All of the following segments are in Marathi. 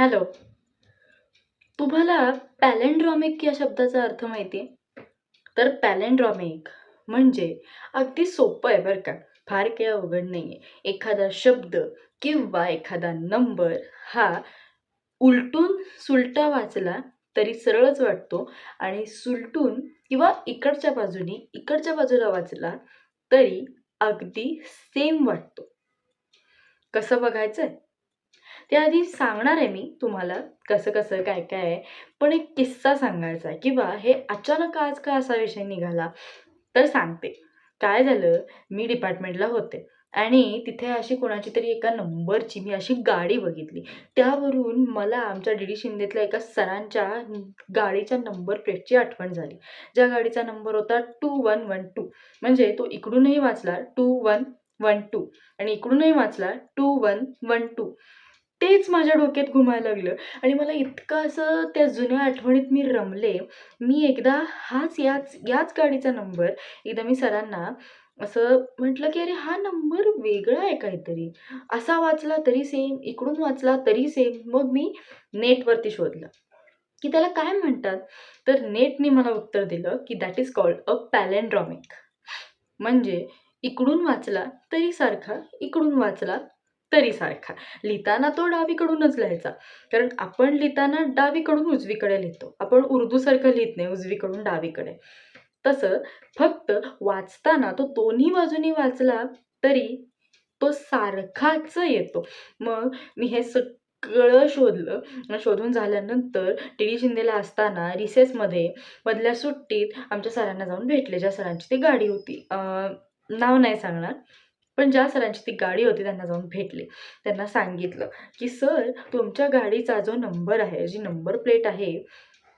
हॅलो. तुम्हाला पॅलेंड्रॉमिक या शब्दाचा अर्थ माहिती आहे? तर पॅलेंड्रॉमिक म्हणजे अगदी सोपं आहे बरं का. फार काही अवघड नाही आहे. एखादा शब्द किंवा एखादा नंबर हा उलटून सुलटा वाचला तरी सरळच वाटतो आणि सुलटून किंवा इकडच्या बाजूने इकडच्या बाजूला वाचला तरी अगदी सेम वाटतो. कसं बघायचं आहे त्याआधी सांगणार आहे मी तुम्हाला कसं-कसं, काय-काय आहे. पण एक किस्सा सांगायचा आहे किंवा हे अचानक आज का असा विषय निघाला? तर सांगते. काय झालं, मी डिपार्टमेंटला होते आणि तिथे अशी कोणाची तरी एका नंबरची मी अशी गाडी बघितली. त्यावरून मला आमच्या डी डी शिंदेतल्या एका सरांच्या गाडीच्या नंबर प्लेटची आठवण झाली. ज्या गाडीचा नंबर होता 2112 म्हणजे तो इकडूनही वाचला 2112 आणि इकडूनही वाचला 2112 तेच माझ्या डोक्यात घुमायला लागलं आणि मला इतकं असं त्या जुन्या आठवणीत मी रमले. मी एकदा हाच याच याच गाडीचा नंबर एकदा मी सरांना असं म्हटलं, की "अरे हा नंबर वेगळा आहे काहीतरी." असा वाचला तरी सेम, इकडून वाचला तरी सेम. मग मी नेटवरती शोधलं, की त्याला काय म्हणतात? तर नेटने मला उत्तर दिलं, की "that is called a palindromic म्हणजे इकडून वाचला तरी सारखा, इकडून वाचला तरी सारखा. लिहिताना तो डावीकडूनच लिहायचा. कारण आपण लिहिताना डावीकडून उजवीकडे लिहितो. आपण उर्दूसारखं लिहित नाही उजवीकडून डावीकडे. तसं फक्त वाचताना तो दोन्ही बाजूनी वाचला तरी तो सारखाच येतो. मग मी हे सगळं शोधलं. शोधून झाल्यानंतर डी.डी. शिंदेला असताना रिसेसमध्ये मधल्या सुट्टीत आमच्या सरांना जाऊन भेटले. ज्या सरांची ती गाडी होती. नाव नाही सांगणार. पण ज्या सरांची ती गाडी होती त्यांना जाऊन भेटले. त्यांना सांगितलं, की "सर तुमच्या गाडीचा जो नंबर आहे, जी नंबर प्लेट आहे,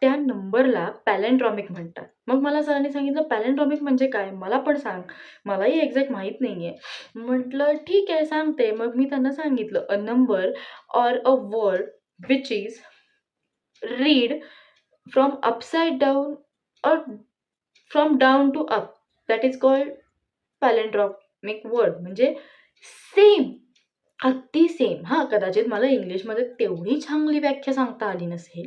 त्या नंबरला पॅलेंड्रॉमिक म्हणतात." मग मला सरांनी सांगितलं, पॅलेंड्रॉमिक म्हणजे काय? मला पण सांग. मलाही एक्झॅक्ट माहीत नाही आहे म्हटलं, "ठीक आहे सांगते." मग मी त्यांना सांगितलं, "a number or a word which is read from upside down or from down to up that is called make word." म्हणजे सेम, अगदी सेम. हां, कदाचित मला इंग्लिशमध्ये तेवढी चांगली व्याख्या सांगता आली नसेल.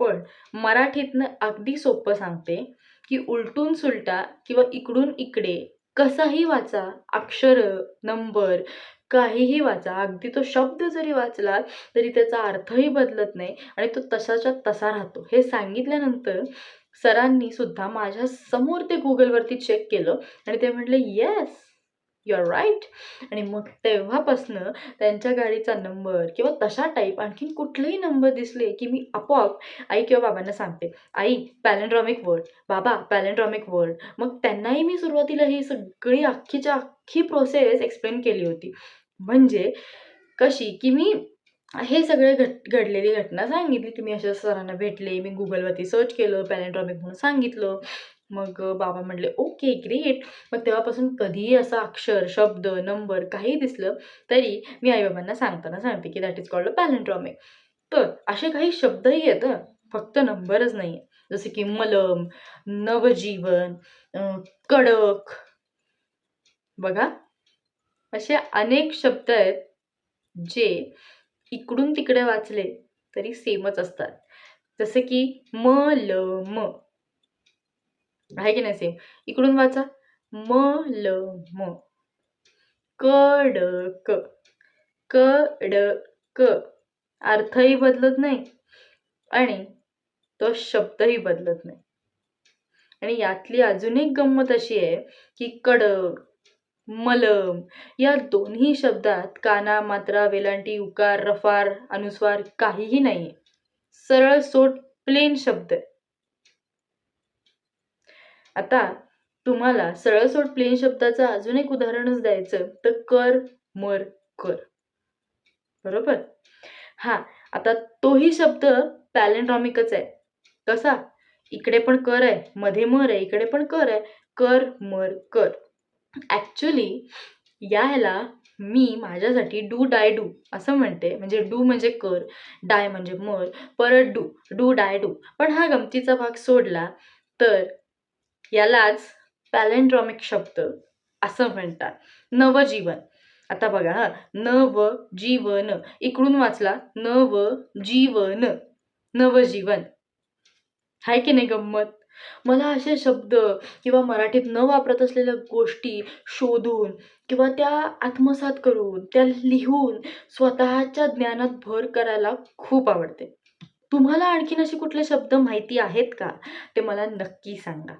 पण मराठीतनं अगदी सोपं सांगते, की उलटून सुलटा किंवा इकडून इकडे कसाही वाचा, अक्षरं, नंबर काहीही वाचा. अगदी तो शब्द जरी वाचला तरी त्याचा अर्थही बदलत नाही आणि तो तसाच्या तसा राहतो. हे सांगितल्यानंतर सरांनी सुद्धा माझ्यासमोर ते गुगलवरती चेक केलं आणि ते म्हटले, "येस, यू आर राईट आणि मग तेव्हापासनं त्यांच्या गाडीचा नंबर किंवा तशा टाइप आणखीन कुठलेही नंबर दिसले, की मी आपोआप आई किंवा बाबांना सांगते, "आई पॅलेंड्रॉमिक वर्ड, बाबा पॅलेंड्रॉमिक वर्ड." मग त्यांनाही मी सुरुवातीला ही सगळी अख्खीच्या अख्खी प्रोसेस एक्सप्लेन केली होती. म्हणजे कशी, की मी हे सगळे घट घडलेली घटना सांगितली, की मी अशा सरांना भेटले. मी गुगलवरती सर्च केलं, पॅलेंड्रॉमिक म्हणून सांगितलं. मग बाबा म्हटले, "ओके, ग्रेट." मग तेव्हापासून कधीही असं अक्षर, शब्द, नंबर काही दिसलं तरी मी आई-बाबांना सांगताना सांगते, की "that is called a palindrome तर असे काही शब्दही आहेत फक्त नंबरच नाहीये. जसे की मलम, नवजीवन, कडक. बघा, असे अनेक शब्द आहेत, जे इकडून तिकडे वाचले तरी सेमच असतात. जसे की मलम. आहे की नाही सेम? इकडून वाचा मलम. कडक, कडक. अर्थही बदलत नाही आणि तो शब्दही बदलत नाही. आणि यातली अजून एक गंमत अशी आहे, की कडक, मलम या दोन्ही शब्दात काना, मात्रा, वेलांटी, उकार, रफार, अनुस्वार काहीही नाहीये. सरळसोट प्लेन शब्द आहे. आता तुम्हाला सरळसोट प्लेन शब्दाचं अजून एक उदाहरणच द्यायचं तर कर, मर, कर. बरोबर? हा आता तोही शब्द पॅलेंड्रॉमिकच आहे. कसा? इकडे पण कर आहे, मध्ये मर आहे, इकडे पण कर आहे. कर, मर, कर. ॲक्च्युली या ह्याला मी माझ्यासाठी डू, डाय, डू असं म्हणते. म्हणजे डू म्हणजे कर, डाय म्हणजे मर, परत डू, डू, डाय, डू. पण हा गमतीचा भाग सोडला तर यालाच पॅलेंड्रॉमिक शब्द असं म्हणतात. नवजीवन. आता बघा हा. नव जीवन इकडून वाचला नव जीवन नवजीवन. हाय की नाही गंमत? मला असे शब्द किंवा मराठीत न वापरत असलेल्या गोष्टी शोधून किंवा त्या आत्मसात करून त्या लिहून स्वतःच्या ज्ञानात भर करायला खूप आवडते. तुम्हाला आणखीन असे कुठले शब्द माहिती आहेत का? ते मला नक्की सांगा.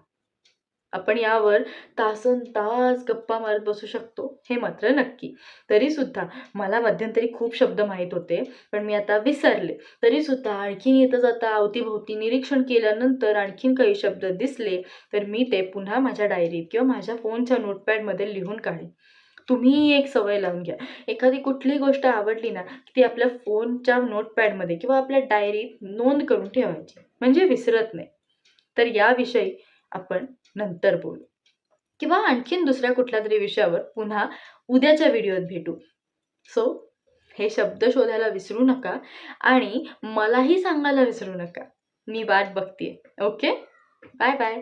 आपण यावर तासन तास गप्पा मारत बसू शकतो हे मात्र नक्की. तरीसुद्धा मला मध्यंतरी खूप शब्द माहीत होते पण मी आता विसरले. तरीसुद्धा आणखीन येतं जाता अवतीभोवती निरीक्षण केल्यानंतर आणखीन काही शब्द दिसले तर मी ते पुन्हा माझ्या डायरीत किंवा माझ्या फोनच्या नोटपॅडमध्ये लिहून काढेन. तुम्हीही एक सवय लावून घ्या. एखादी कुठली गोष्ट आवडली ना की ती आपल्या फोनच्या नोटपॅडमध्ये किंवा आपल्या डायरीत नोंद करून ठेवायची म्हणजे विसरत नाही. तर याविषयी आपण नंतर बोलू. किंवा आणखीन दुसऱ्या कुठल्या तरी विषयावर पुन्हा उद्याच्या व्हिडिओत भेटू. सो हे शब्द शोधायला विसरू नका आणि मलाही सांगायला विसरू नका. मी वाट बघते ओके बाय बाय